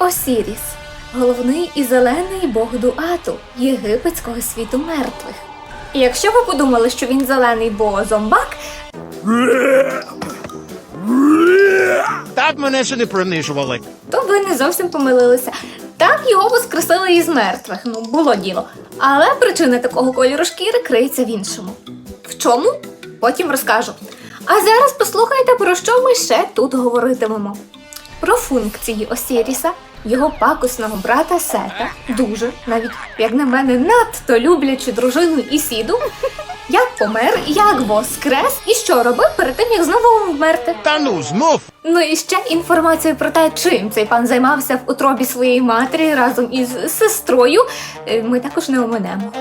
Осіріс головний і зелений бог Дуату, єгипетського світу мертвих. І якщо ви подумали, що він зелений, бо зомбак, Так мене ще не принижували. то ви не зовсім помилилися. Так його воскресили із мертвих, ну було діло. Але причина такого кольору шкіри криється в іншому. В чому? Потім розкажу. А зараз послухайте, про що ми ще тут говоритимемо. Про функції Осіріса, його пакусного брата Сета, дуже, навіть як на мене, надто люблячу дружину Ісіду, як помер, як воскрес і що робив перед тим, як знову вмерти. Та ну, знов. Ну і ще інформацію про те, чим цей пан займався в утробі своєї матері разом із сестрою, е, ми також не оминемо.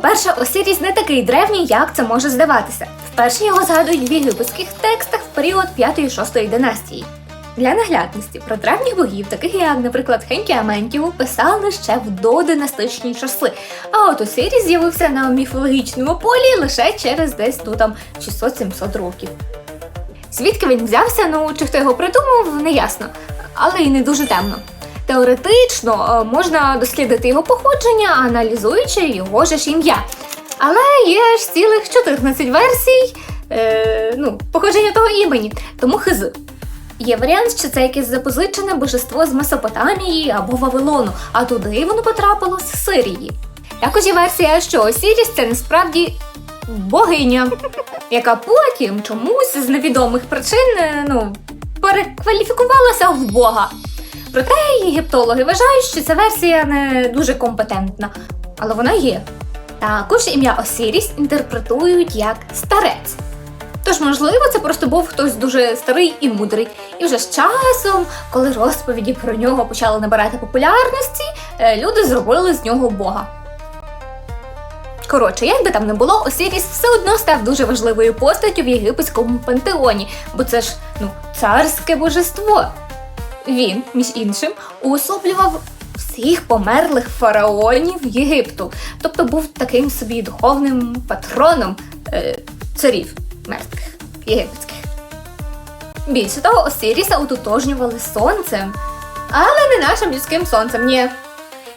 По-перше, Осіріс не такий древній, як це може здаватися. Вперше його згадують в єгипетських текстах в період 5-6 династії. Для наглядності про древніх богів, таких як, наприклад, Хенкіаментіву, писали ще в додинастичні часи. А от Осиріс з'явився на міфологічному полі лише через десь ну там 600-700 років. Звідки він взявся, ну чи хто його придумав, не ясно, але й не дуже темно. Теоретично е, можна дослідити його походження, аналізуючи його ж ім'я. Але є ж цілих 14 версій е, ну, походження того імені, тому хиз. Є варіант, що це якесь запозичене божество з Месопотамії або Вавилону, а туди воно потрапило з Сирії. Також є версія, що Осіріс це насправді богиня, яка потім чомусь з невідомих причин е, ну, перекваліфікувалася в Бога. Проте єгиптологи вважають, що ця версія не дуже компетентна, але вона є. Також ім'я Осіріс інтерпретують як старець. Тож, можливо, це просто був хтось дуже старий і мудрий. І вже з часом, коли розповіді про нього почали набирати популярності, е, люди зробили з нього Бога. Коротше, як би там не було, Осіріс все одно став дуже важливою постаттю в єгипетському пантеоні, бо це ж ну, царське божество. Він, між іншим, уособлював всіх померлих фараонів Єгипту, тобто був таким собі духовним патроном е, царів мертвих єгипетських. Більше того, Осиріса ототожнювали з сонцем, але не нашим людським сонцем, ні.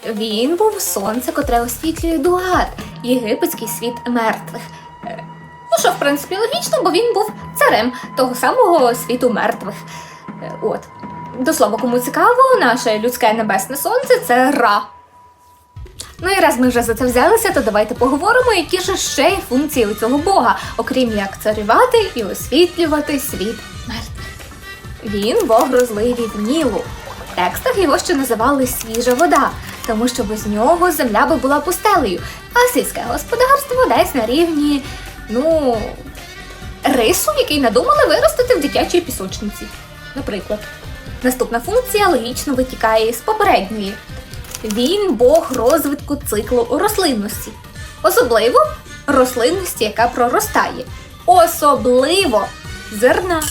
Він був сонце, котре освітлює Дуат, єгипетський світ мертвих. Е, Ну, що, в принципі, логічно, бо він був царем того самого світу мертвих. Е, От. До слова, кому цікаво, наше людське небесне сонце це Ра. Ну і раз ми вже за це взялися, то давайте поговоримо, які ж ще є функції у цього Бога, окрім як царювати і освітлювати світ мертвих. Він Бог розливів Нілу. В текстах його ще називали свіжа вода, тому що без нього земля би була пустелею, а сільське господарство десь на рівні, ну, рису, який надумали виростити в дитячій пісочниці. Наприклад. Наступна функція логічно витікає з попередньої. Він Бог розвитку циклу рослинності. Особливо рослинності, яка проростає. Особливо зерна.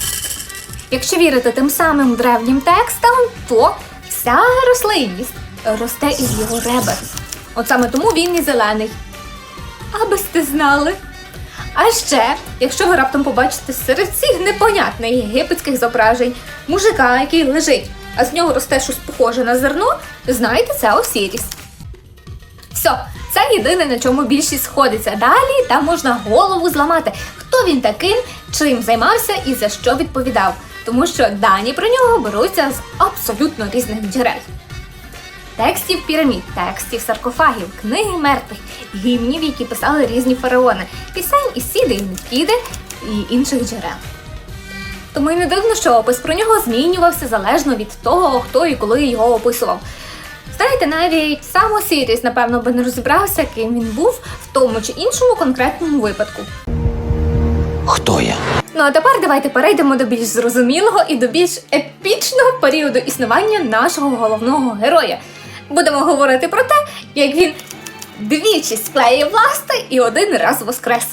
Якщо вірити тим самим древнім текстам, то вся рослинність росте із його ребер. От саме тому він і зелений. Аби сте знали. А ще, якщо ви раптом побачите серед цих непонятних єгипетських зображень мужика, який лежить, а з нього росте щось похоже на зерно, знайте, це Осіріс. Все, це єдине, на чому більшість сходиться. Далі там можна голову зламати, хто він таким, чим займався і за що відповідав. Тому що дані про нього беруться з абсолютно різних джерел. Текстів пірамід, текстів саркофагів, книги мертвих, гімнів, які писали різні фараони, пісень Ісіди і Мікіди і інших джерел. Тому й не дивно, що опис про нього змінювався залежно від того, хто і коли його описував. Знаєте, навіть сам Осіріс, напевно, би не розібрався, ким він був в тому чи іншому конкретному випадку. Хто я? Ну а тепер давайте перейдемо до більш зрозумілого і до більш епічного періоду існування нашого головного героя. Будемо говорити про те, як він двічі склеїв ласти і один раз воскрес.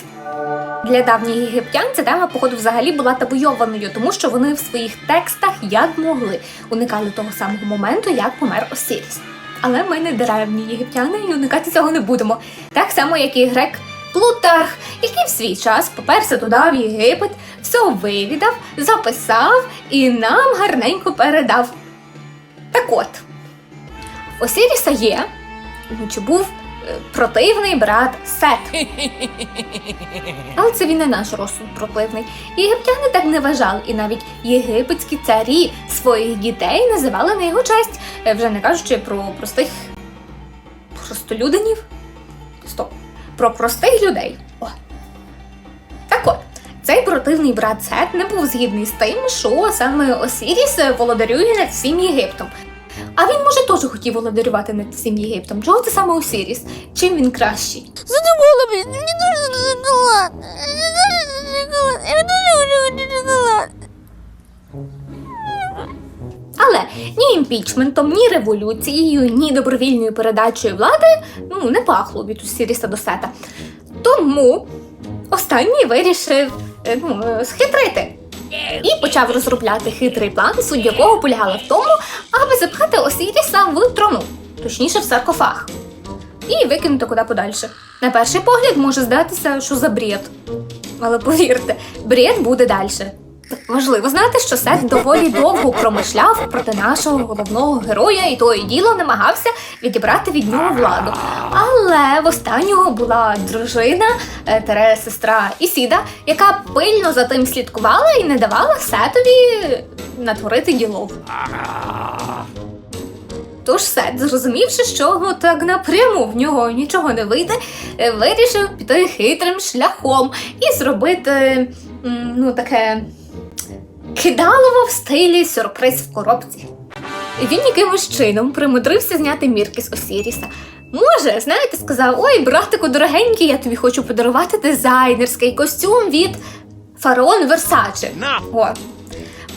Для давніх єгиптян ця тема, походу, взагалі була табуйованою, тому що вони в своїх текстах як могли уникали того самого моменту, як помер Осіріс. Але ми не древні єгиптяни і уникати цього не будемо. Так само, як і грек Плутарх, який в свій час поперся туди в Єгипет, все вивідав, записав і нам гарненько передав. Так от, Осіріса є, ну, чи був е, противний брат Сет. Але це він не наш розсуд противний. Єгиптяни так не вважали, і навіть єгипетські царі своїх дітей називали на його честь, Е, вже не кажучи про простих простолюдинів. Стоп. Про простих людей. О. Так от, цей противний брат Сет не був згідний з тим, що саме Осіріс володарює над всім Єгиптом. А він, може, теж хотів володарювати над всім Єгиптом. Чого це саме Осіріс? Чим він кращий? Задумала, мне нужен шоколад. Шоколад. Я дуже хочу шоколад. Але ні імпічментом, ні революцією, ні добровільною передачею влади ну, не пахло від Осіріса до Сета. Тому останній вирішив е, ну, е, схитрити. І почав розробляти хитрий план, суть якого полягала в тому, аби запхати Осіріса в трону, точніше в саркофаг, і викинути куди подальше. На перший погляд може здатися, що за бред. Але повірте, бред буде далі. Важливо знати, що Сет доволі довго промишляв проти нашого головного героя, і то і діло намагався відібрати від нього владу. Але в останнього була дружина, е, тере сестра Ісіда, яка пильно за тим слідкувала і не давала Сетові натворити ділов. Тож Сет, зрозумівши, що так напряму в нього нічого не вийде, е, вирішив піти хитрим шляхом і зробити ну, таке кидалово в стилі сюрприз в коробці. Він якимось чином примудрився зняти мірки з Осіріса. Може, знаєте, сказав: Ой, братику дорогенький, я тобі хочу подарувати дизайнерський костюм від Фараон Версаче. О.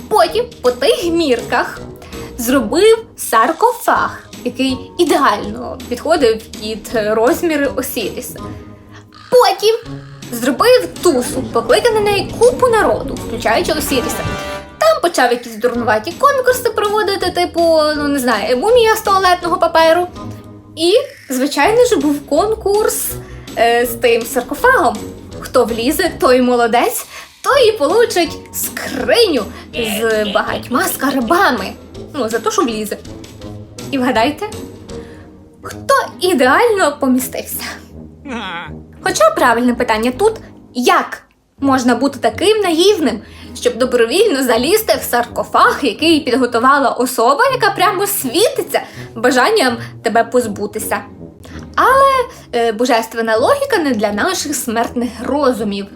Потім по тих мірках зробив саркофаг, який ідеально підходив під розміри Осіріса. Потім зробив тусу, покликав на неї купу народу, включаючи Осіріса. Почав якісь дурнуваті конкурси проводити, типу, ну не знаю, мумія з туалетного паперу. І, звичайно ж, був конкурс е, з тим саркофагом. Хто влізе, той молодець, той і получить скриню з багатьма скарбами. Ну, за те, що влізе. І вгадайте, хто ідеально помістився? Хоча правильне питання тут як можна бути таким наївним, щоб добровільно залізти в саркофаг, який підготувала особа, яка прямо світиться бажанням тебе позбутися. Але е, божественна логіка не для наших смертних розумів.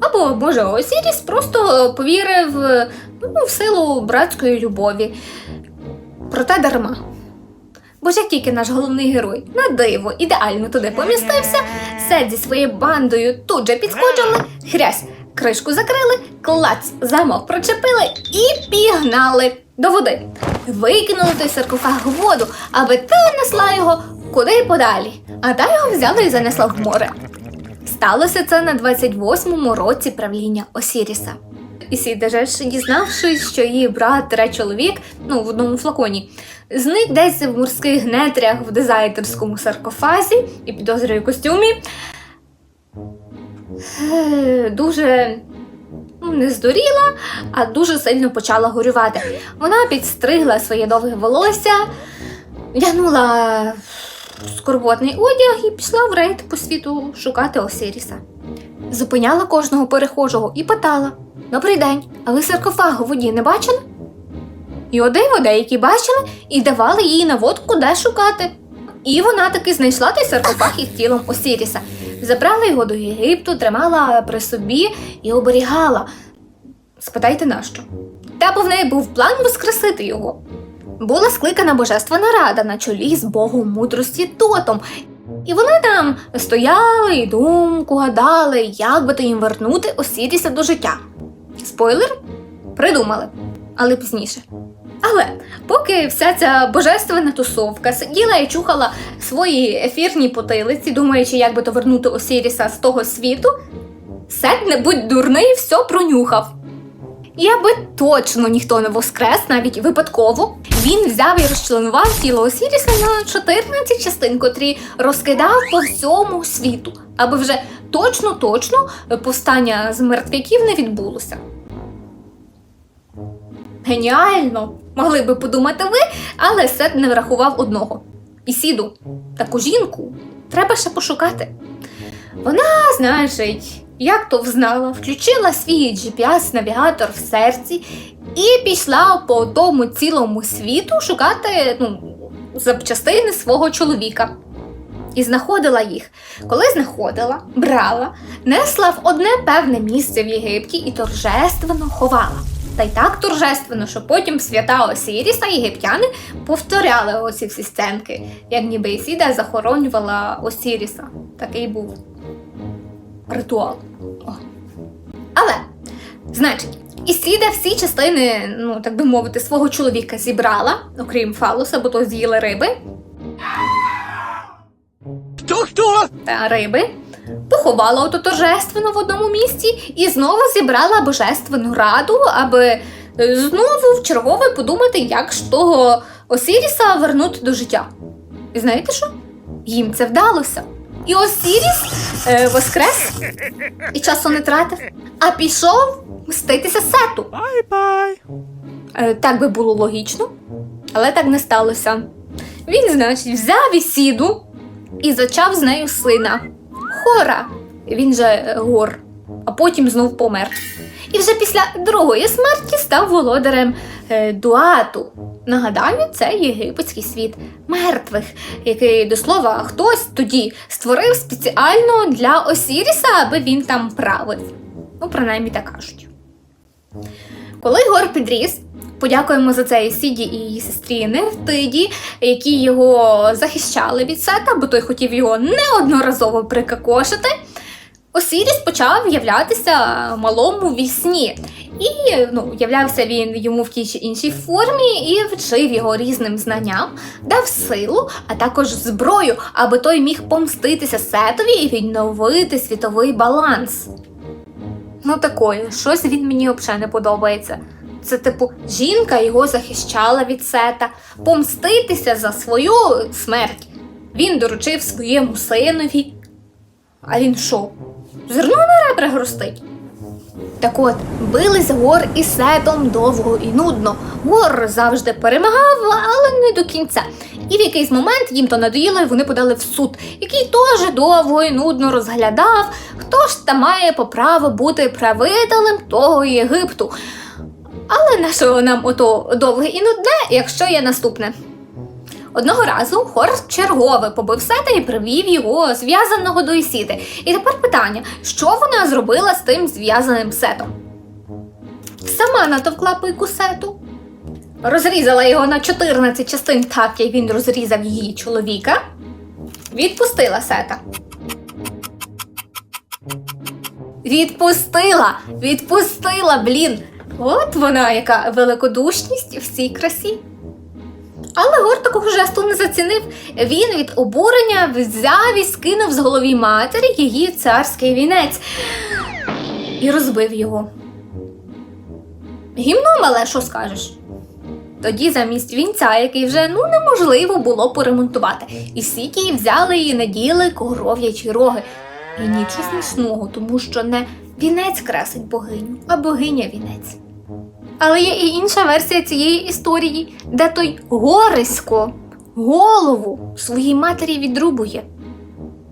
Або, може, Осіріс просто повірив ну, в силу братської любові. Проте дарма. Бо ж як тільки наш головний герой на диво ідеально туди помістився, сет зі своєю бандою тут же підскочили, хрясь, кришку закрили, клац, замок прочепили і пігнали до води. Викинули той саркофаг в воду, аби та несла його куди подалі, а та його взяла і занесла в море. Сталося це на 28-му році правління Осіріса. Ісіда же дізнавшись, що її брат тере чоловік, ну в одному флаконі, зник десь в морських нетрях в дизайнерському саркофазі і підозрює костюмі. Е, Дуже ну, не здуріла, а дуже сильно почала горювати. Вона підстригла своє довге волосся, вдягнула скорботний одяг і пішла в рейд по світу шукати Осиріса. Зупиняла кожного перехожого і питала: Добрий день, а ви саркофаг у воді не бачили? І о диво деякі бачили і давали їй наводку, де шукати. І вона таки знайшла той саркофаг із тілом Осіріса, забрала його до Єгипту, тримала при собі і оберігала. Спитайте нащо? Та бо в неї був план воскресити його. Була скликана божественна рада на чолі з богом мудрості Тотом, і вони там стояли і думку гадали, як би то їм вернути Осіріса до життя. Спойлер придумали, але пізніше. Але поки вся ця божественна тусовка сиділа і чухала свої ефірні потилиці, думаючи, як би то вернути Осіріса з того світу, Сет, не будь дурний, все пронюхав. І аби точно ніхто не воскрес, навіть випадково, він взяв і розчленував тіло Осіріса на 14 частин, котрі розкидав по всьому світу, аби вже точно-точно повстання з мертвяків не відбулося. Геніально! Могли би подумати ви, але Сет не врахував одного. Ісіду, таку жінку треба ще пошукати. Вона, значить, як то взнала, включила свій GPS-навігатор в серці і пішла по тому цілому світу шукати ну, запчастини свого чоловіка. І знаходила їх. Коли знаходила, брала, несла в одне певне місце в Єгипті і торжественно ховала. Та й так торжественно, що потім свята Осіріса єгиптяни повторяли оці всі сценки, як ніби Ісіда захоронювала Осіріса. Такий був ритуал. О. Але, значить, Ісіда всі частини, ну так би мовити, свого чоловіка зібрала, окрім фалуса, бо то з'їли риби Хто-хто? та риби, поховала ото торжественно в одному місці і знову зібрала божественну раду, аби е, знову в чергове подумати, як ж того Осіріса вернути до життя. І знаєте що? Їм це вдалося. І Осіріс е, воскрес і часу не тратив, а пішов мститися сету. Бай-бай. Е, Так би було логічно, але так не сталося. Він, значить, взяв Ісіду і зачав з нею сина Хора. Він же е, гор, а потім знов помер. І вже після другої смерті став володарем е, Дуату. Нагадаю, це єгипетський світ мертвих, який до слова хтось тоді створив спеціально для Осіріса, аби він там правив. Ну, принаймні так кажуть. Коли Гор підріс, подякуємо за це і Сіді і її сестрі Нефтиді, які його захищали від сета, бо той хотів його неодноразово прикакошити. Осіріс почав являтися малому вісні. І ну, являвся він йому в тій чи іншій формі і вчив його різним знанням, дав силу, а також зброю, аби той міг помститися сетові і відновити світовий баланс. Ну такої, щось він мені взагалі не подобається. Це, типу, жінка його захищала від сета, помститися за свою смерть. Він доручив своєму синові. А він що? Зерно на ребра грустить. Так от, бились гор із сетом довго і нудно. Гор завжди перемагав, але не до кінця. І в якийсь момент їм то надоїло, і вони подали в суд, який теж довго і нудно розглядав, хто ж там має по праву бути правителем того Єгипту. Але на що нам ото довге і нудне, якщо є наступне? Одного разу Хорс чергове побив сета і привів його зв'язаного до Ісіди. І тепер питання: що вона зробила з тим зв'язаним сетом? Сама натовкла пику сету, розрізала його на 14 частин, так як він розрізав її чоловіка, відпустила сета. Відпустила! Відпустила, блін! От вона, яка великодушність в цій красі. Але Гор такого жесту не зацінив. Він від обурення взяв і скинув з голові матері її царський вінець і розбив його. Гімно мале, що скажеш? Тоді замість вінця, який вже ну неможливо було поремонтувати, і сіті взяли і наділи коров'ячі роги. І нічого смішного, тому що не вінець красить богиню, а богиня вінець. Але є і інша версія цієї історії, де той горисько голову своїй матері відрубує.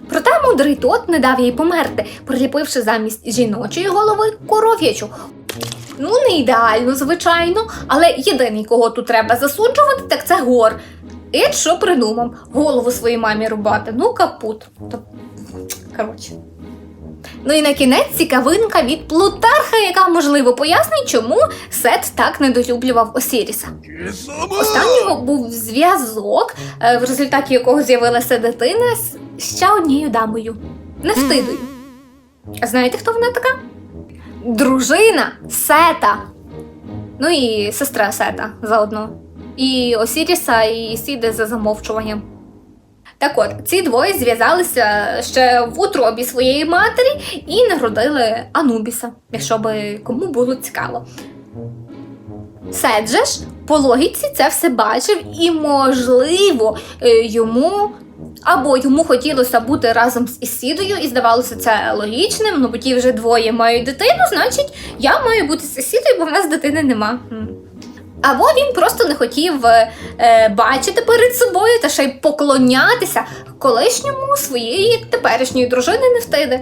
Проте мудрий тот не дав їй померти, приліпивши замість жіночої голови коров'ячу. Ну, не ідеально, звичайно, але єдиний, кого тут треба засуджувати, так це гор. І що придумав? Голову своїй мамі рубати. Ну, капут. То... Коротше. Ну і на кінець цікавинка від Плутарха, яка можливо пояснить, чому Сет так недолюблював Осіріса. Останнього був зв'язок, е, в результаті якого з'явилася дитина з ще однією дамою Нефтидою. А знаєте, хто вона така? Дружина Сета. Ну і сестра Сета заодно. І Осіріса, і Сіди за замовчуванням. Так от, ці двоє зв'язалися ще в утробі своєї матері і народили Анубіса, якщо би кому було цікаво. Сет ж по логіці це все бачив, і, можливо, е, йому Або йому хотілося бути разом з Ісідою, і здавалося це логічним. Ну, бо ті вже двоє мають дитину, значить, я маю бути з Ісідою, бо в нас дитини нема. Або він просто не хотів е, е, бачити перед собою та ще й поклонятися колишньому своєї теперішньої дружини Нефтиди.